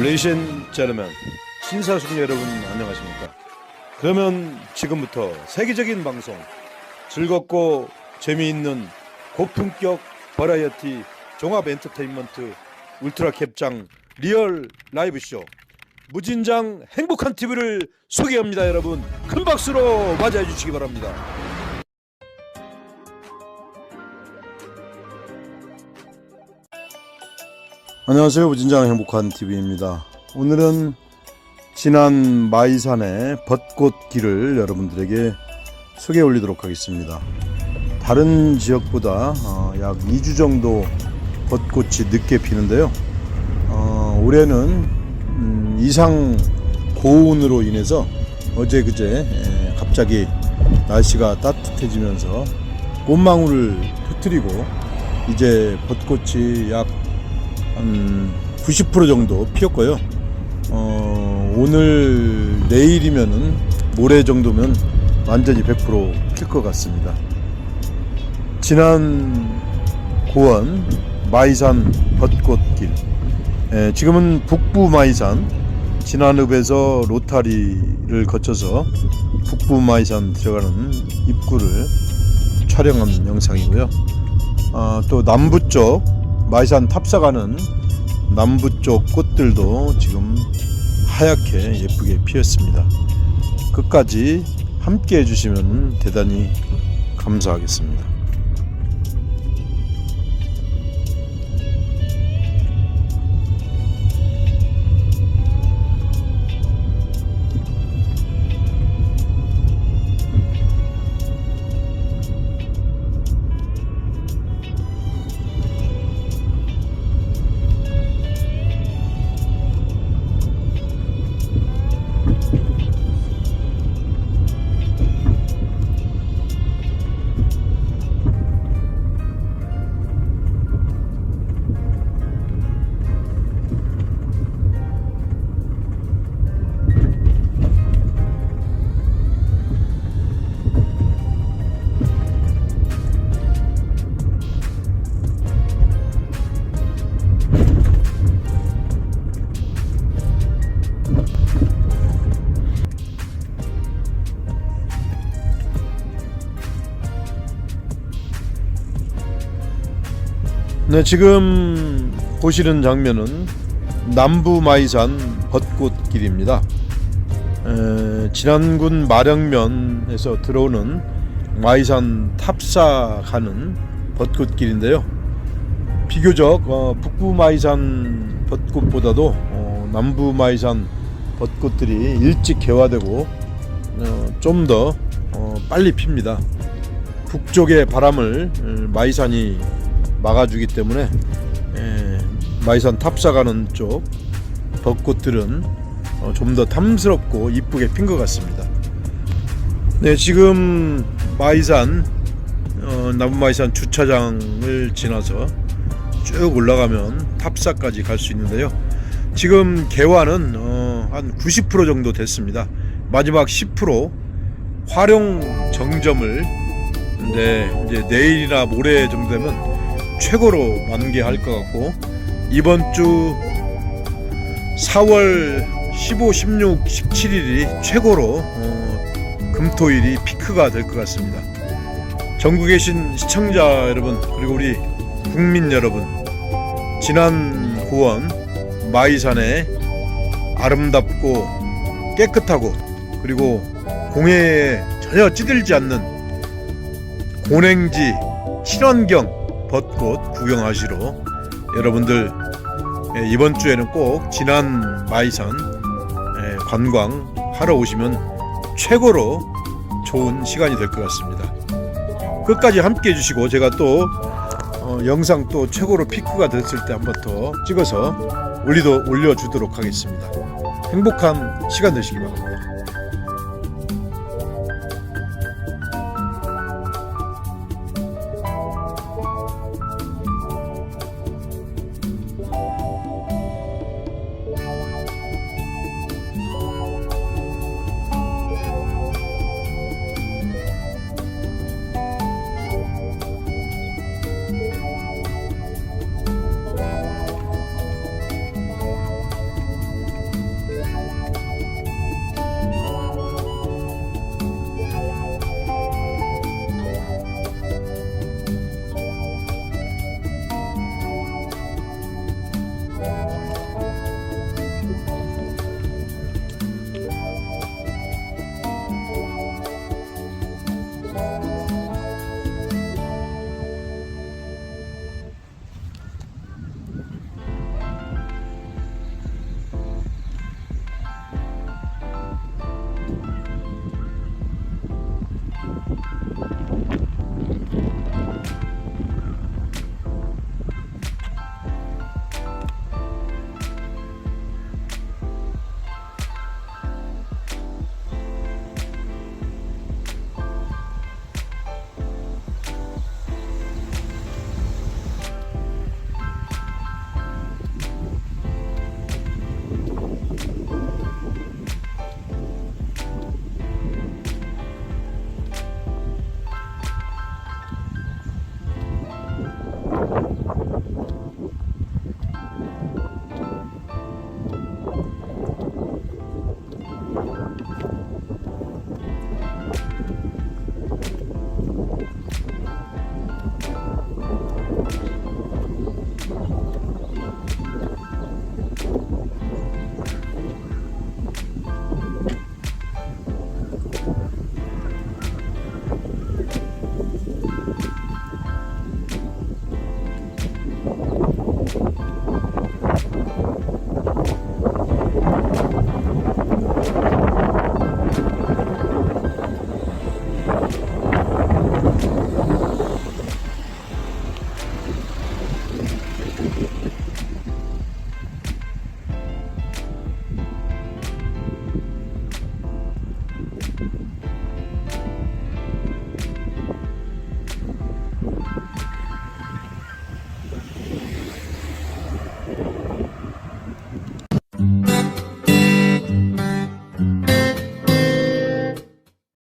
레이션 제르면 신사숙 여러분 안녕하십니까? 그러면 지금부터 세계적인 방송 즐겁고 재미있는 고품격 버라이어티 종합 엔터테인먼트 울트라 캡장 리얼 라이브 쇼 무진장 행복한 TV를 소개합니다 여러분 큰 박수로 맞이해 주시기 바랍니다. 안녕하세요. 무진장 행복한 TV입니다. 오늘은 지난 마이산의 벚꽃길을 여러분들에게 소개해 올리도록 하겠습니다. 다른 지역보다 어, 약 2주 정도 벚꽃이 늦게 피는데요. 어, 올해는 음, 이상 고온으로 인해서 어제 그제 에, 갑자기 날씨가 따뜻해지면서 꽃망울을 터뜨리고 이제 벚꽃이 약 한 90% 정도 피었고요. 어, 오늘 내일이면은 모레 정도면 완전히 100%필 것 같습니다. 지난 고원 마이산 벚꽃길 에, 지금은 북부 마이산 진안읍에서 로타리를 거쳐서 북부 마이산 들어가는 입구를 촬영한 영상이고요. 아, 또 남부 쪽 마이산 탑사가는 남부 쪽 꽃들도 지금 하얗게 예쁘게 피었습니다. 끝까지 함께 해주시면 대단히 감사하겠습니다. 네, 지금 보시는 장면은 남부 마이산 벚꽃길입니다. 에, 진안군 마령면에서 들어오는 마이산 탑사 가는 벚꽃길인데요. 비교적 어, 북부 마이산 벚꽃보다도 어, 남부 마이산 벚꽃들이 일찍 개화되고 어, 좀더 어, 빨리 핍니다. 북쪽의 바람을 어, 마이산이 막아주기 때문에 에, 마이산 탑사 가는 쪽 벚꽃들은 어, 좀더 탐스럽고 이쁘게 핀 것 같습니다. 네, 지금 마이산 어, 남부마이산 주차장을 지나서 쭉 올라가면 탑사까지 갈 수 있는데요. 지금 개화는 어, 한90% 정도 됐습니다. 마지막 10% 활용 정점을 네, 이제 내일이나 모레 정도 되면 최고로 만개할 것 같고 이번 주 4월 15, 16, 17일이 최고로 어, 금토일이 피크가 될 것 같습니다. 전국에 계신 시청자 여러분 그리고 우리 국민 여러분 지난 고원 마이산의 아름답고 깨끗하고 그리고 공해에 전혀 찌들지 않는 고냉지 친환경 벚꽃 구경하시러 여러분들 예, 이번 주에는 꼭 진안 마이산 예, 관광 하러 오시면 최고로 좋은 시간이 될 것 같습니다. 끝까지 함께 해주시고 제가 또 어, 영상 또 최고로 피크가 됐을 때 한 번 더 찍어서 올리도 올려주도록 하겠습니다. 행복한 시간 되시기 바랍니다.